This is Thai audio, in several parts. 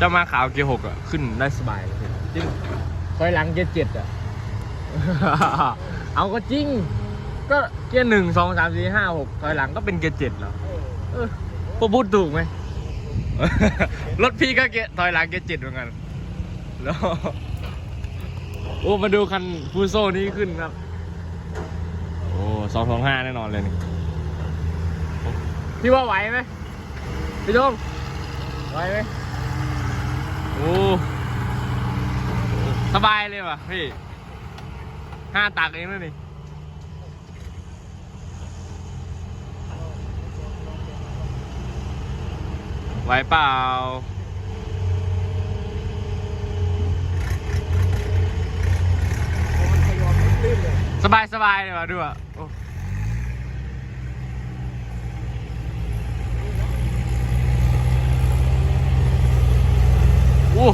จะมาขาวเกียร์หกอะขึ้นได้สบายเลยจริงถอยหลังเกียร์เจ็ดอะ เอาก็จริง ก็เกียร์หนึ่งสองสามสี่ห้าหกถอยหลังก็เป็นเกียร์เจ็ดแล้วเออพวกพูดถูกไหม รถพี่ก็เกียร์ถอยหลังเกียร์เจ็ดเหมือนกันแล้วโอ้มาดูคันฟูโซนี้ขึ้นครับ โอ้สองสองห้าแน่นอนเลยนี่พี่ว่าไหวไหมพี่โจงไหวไหม โอ้สบายเลยว่ะพี่ห้าตักเองนะนี่ไหวเปล่าสบายสบายเลยว่ะดูอะ อ้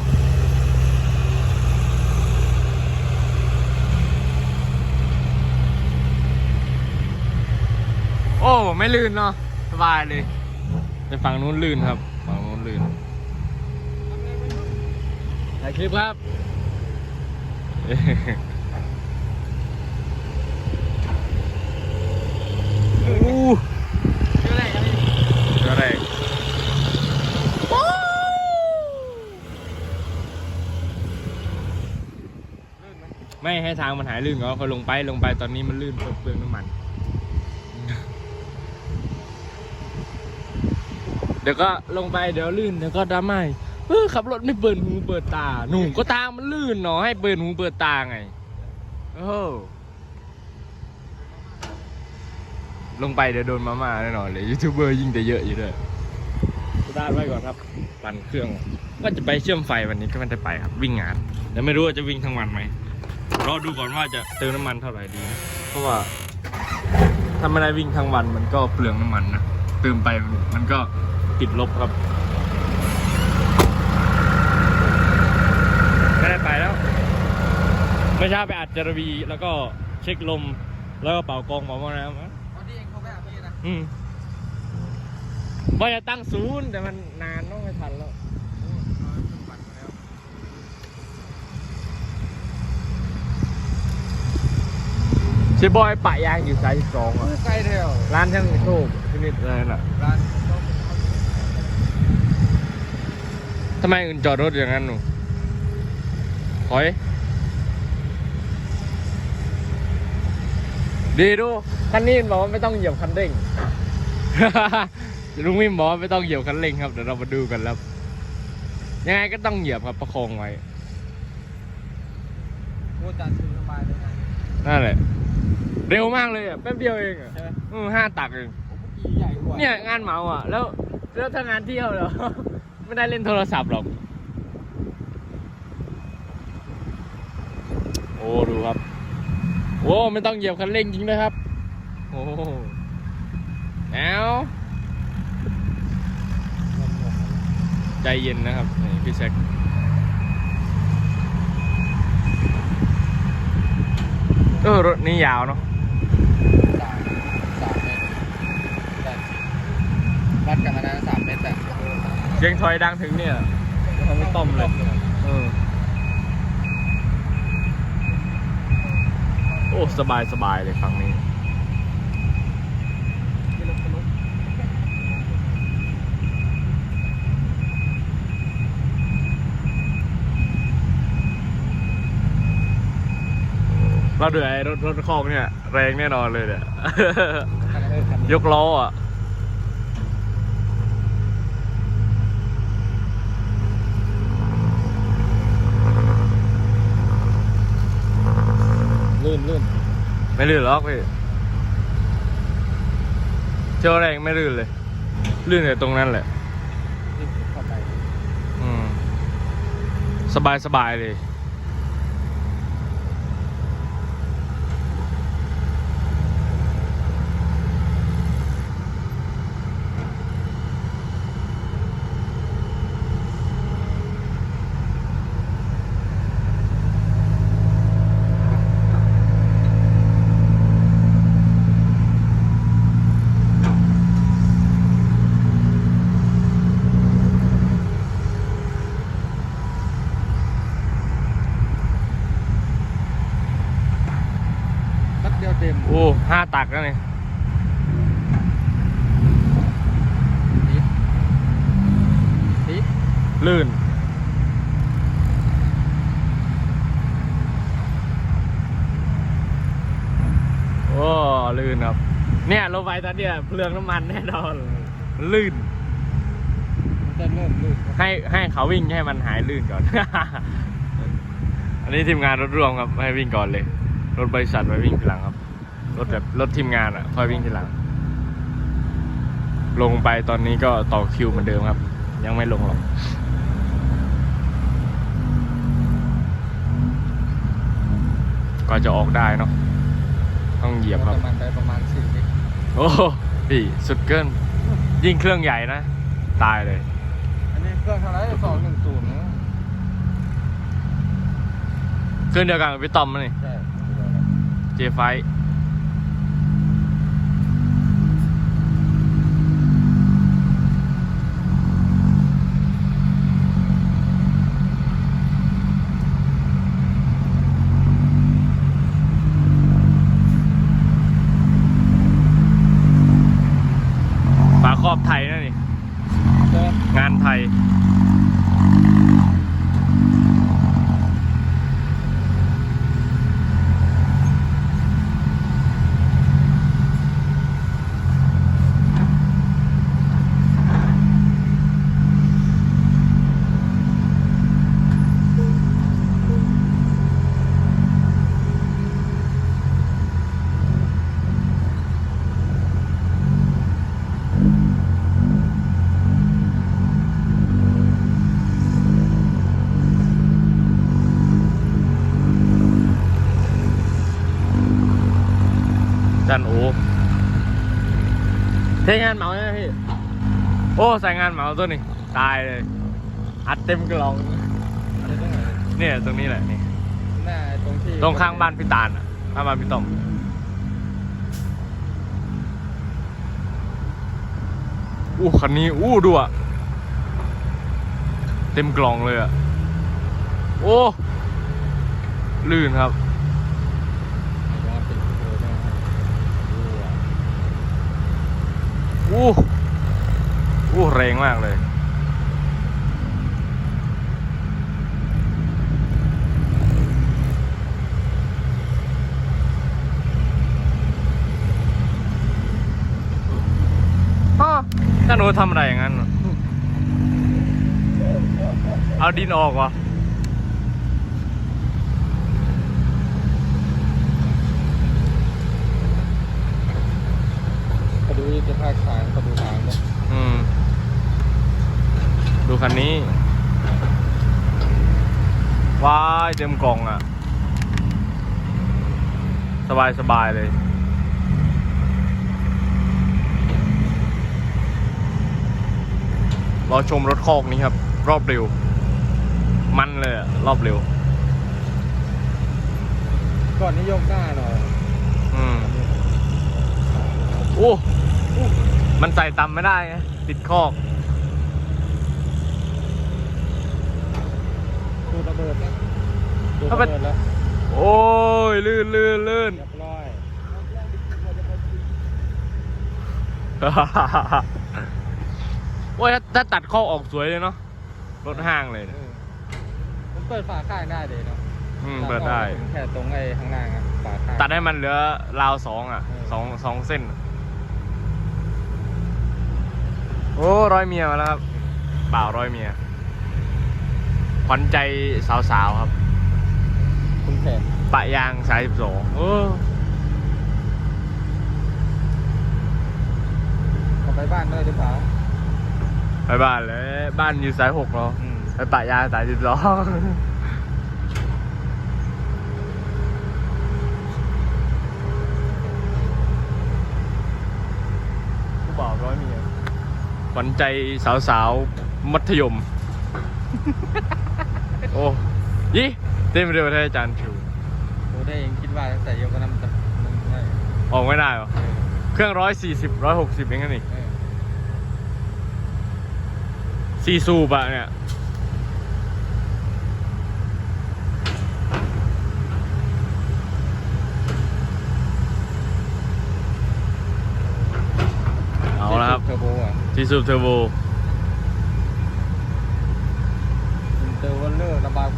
โอ้โอ้ ไม่ลื่นเนาะสบายเลยแต่ฝั่งนู้นลื่นครับ ฝั่งนู้นลื่นถ่ายคลิปครับอู้ เจออะไรครับพี่ เจออะไรไม่ ให้ทางมันหายลื่นก็ค่อลงไปลงไปตอนนี้มันลื่นเปลืองน้ำมัน เดี๋ยวก็ลงไปเดี๋ยวลื่นเดี๋ยวก็ดราม่าเออขับรถไม่เปิดหูเปิดตา หนูก็ตามมันลื่นเนาะให้เปิดหูเปิดตาไงโอ้โหลงไปเดี๋ยวโดนมาม่าแน่นอนเลยยูทูบเบอร์ยิ่งจะเยอะอยู่ด้วยสตาร์ทไว้ก่อนครับปั่นเครื่อง ก็จะไปเชื่อมไฟวันนี้ก็ไม่ได้ไปครับ วิ่งงานแต่ไม่รู้ว่าจะวิ่งทั้งวันไหม รอดูก่อนว่าจะเติมน้ำมันเท่าไหร่ดีนะเพราะว่าถ้าไม่ได้วิ่งทั้งวันมันก็เปลืองน้ำมันนะเติมไปมันมันก็ติดลบครับไม่ได้ไปแล้วเมื่อเช้าไปอัดจารวีแล้วก็เช็คลมแล้วก็เป่ากองเป่าหม้อน้ำอะตอนที่เองเขาไปหาพี่นะอืมว่าจะตั้งศูนย์แต่มันนานต้องไม่ทันแล้ว ชฟบอยปะยางอยู่สายสองอะใกล้เดียวร้านช่างโชคที่นี่อะไรน่ะร้านทำไมอื่นจอดรถอย่างนั้นหนูถอย ดีดูคันนี้บอกว่าไม่ต้องเหยียบคันเร่ง ลุงมิมบอกว่าไม่ต้องเหยียบคันเร่งครับเดี๋ยวเรามาดูกันแล้วยังไงก็ต้องเหยียบครับประคองไว้โอ้จานซื้อสบายเลยนะนั่นแหละ เร็วมากเลยอะแป๊บเดียวเองอะใช่ไหม อือห้าตักเองโอ้เมื่อกี้ใหญ่กว่าเนี่ยงานเหมาอะ แล้วแล้วถ้างานเที่ยวเหรอ ไม่ได้เล่นโทรศัพท์หรอก โอ้ดูครับ โอ้ไม่ต้องเหยียบคันเร่งจริงนะครับ โอ้แอวใจเย็นนะครับนี่พี่แซคเออรถนี้ยาวเนาะ สามสามเมตรแต่ วัดกันมานะสามเมตรแต่เสียงถอยดังถึงเนี่ยเขาไม่ต้อมเลยเออโอ้สบายสบายเลยครั้งนี้เราเดือไอ้รถรถคอกเนี่ย แรงแน่นอนเลยเนี่ย ยกล้ออะ ลื่นลื่น ไม่ลื่นหรอกพี่เจ้าแรงไม่ลื่นเลย ลื่นแต่ตรงนั้นแหละเข้าไปอืมสบายสบายเลย โเต็ม โอ้ ห้าตักแล้วเนี่ยติดติดลื่น โอ้ ลื่นครับ เนี่ยลงไปตอนเนี้ยเปลืองน้ำมันแน่นอน ลื่นมันจะเริ่มลื่นให้ให้เขาวิ่งให้มันหายลื่นก่อน อันนี้ทีมงานรถร่วมครับ ให้วิ่งก่อนเลย รถบริษัทไว้วิ่งทีหลังครับ รถแบบรถทีมงานอะค่อยวิ่งทีหลัง ลงไปตอนนี้ก็ต่อคิวเหมือนเดิมครับ ยังไม่ลงหรอกก็จะออกได้เนาะต้องเหยียบครับมันได้ประมาณสี่ลิตรโอ้พี่สุดเกิน ยิ่งเครื่องใหญ่นะ ตายเลย อันนี้เครื่องเท่าไหรสองหนึ่งศูนย์นะเครื่องเดียวกันกับพี่ต้อมนี่ใช่เจไฟฝาครอบไทยนะนี่ ใช่ งานไทย จันโอเทงานเหมาใช่ไหมพี่ โอ้ใส่งานเหมาตัวนี้ตายเลย อัดเต็มกล่อง เนี่ยตรงนี้แหละนี่ หน้าตรงที่ตรงข้างบ้านพี่ตาลอะข้างบ้านพี่ต้อมอู้คันนี้อู้ดูอะเต็มกล่องเลยอะ โอ้ ลื่นครับ ย้อนติดโชว์ด้วยนะดูอะ อู้อู้แรงมากเลยอ้าวถ้าหนูทำอะไรอย่างนั้นน่ะเอาดินออกวะ กระดูจะภาคทางกระดูทางเนี่ย อืม ดู คันนี้ว้ายเต็มกล่องอะ สบายสบายเลย รอชมรถคอกนี้ครับ รอบเร็ว มันเลยอะรอบเร็ว ก่อนนิยมหน้าหน่อยอืมโอ้อู้มันใส่ต่ำไม่ได้ไงติดคอก ดูระเบิดนะดูถ้าระเป็นเบิดแล้วโอ้ยลื่นลื่นลื่นเรียบร้อยโอ้ยถ้าถ้าตัดข้อออกสวยเลยเนาะรถห้างเลยเอเนี่ยอมันเปิดฝาข้างได้เลยเนาะอืมเปิดได้ แค่ตรงไอ้ข้างหน้าอะฝาข้าง ตัดให้มันเหลือราวสองอะเออ สองสองเส้นโอ้ร้อยเมียมาแล้วครับบ่าวร้อยเมียข วัญใจสาวๆครับ คุณแผนปะยางสายสิบสองเออเอาไปบ้านด้วยหรือเปล่าไปบ้านเลยบ้านอยู่สายหกเนาะอืมไปปะยางสายสิบสองผู้บ่าวร้อยเมียขวัญใจสาวๆมัธยม โอ้ยี่เต็มเร็วไท้อาจารย์ชิวโอ้ได้เองคิดว่าแต่เยอะก็น้ำจะมได้ออกไม่ได้หรอ เครื่องร้อยสี่สิบร้อยหกสิบเองนั่นอีกซีซูบะเนี่ยเอาละครับซีซูเทอร์โบ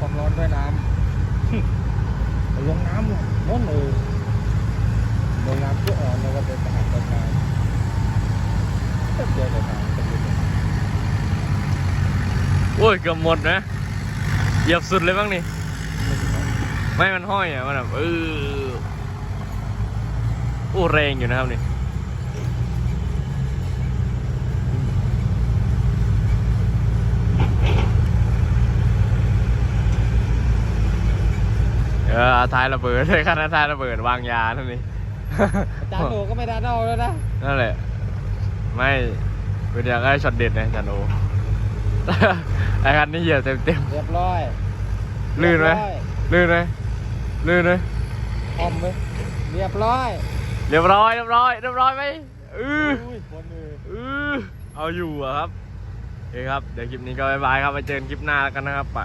ความร้อนด้วยน้ำลงน้ำเลยน้นเออลงน้ำเพื่ออ่อนแล้วก็ไปสหัสต้นไม้แป๊บเดียวเลยทางจะหยุดเลยโอ้ยเกือบหมดนะเหยียบสุดเลยบ้างนี่ไม่ถึงนะไม่มันห้อยอะมันแบบเออโอ้แรงอยู่นะครับนี่ ออท้ายระเบิดเลยคันท้ายระเบิดวางยาเท่านี้อาจารย์โหนก็ไม่ได้เน่าแล้วนะนั่นแหละ ไม่เป็นอยากได้ช็อตเด็ดนะจันโอไอ้คันนี้เหยียบเต็มเต็มเรียบร้อยๆลื่นไหมเรียบร้อยลื่นไหมลื่นไหมพร้อมไหมเรียบร้อย เรียบร้อยเรียบร้อยเรียบร้อยไหมเอออุ้ยบนมือเออเอาอยู่อะครับโอเคครับ เดี๋ยวคลิปนี้ก็บายบายครับไปเจอกันคลิปหน้าแล้วกันนะครับไป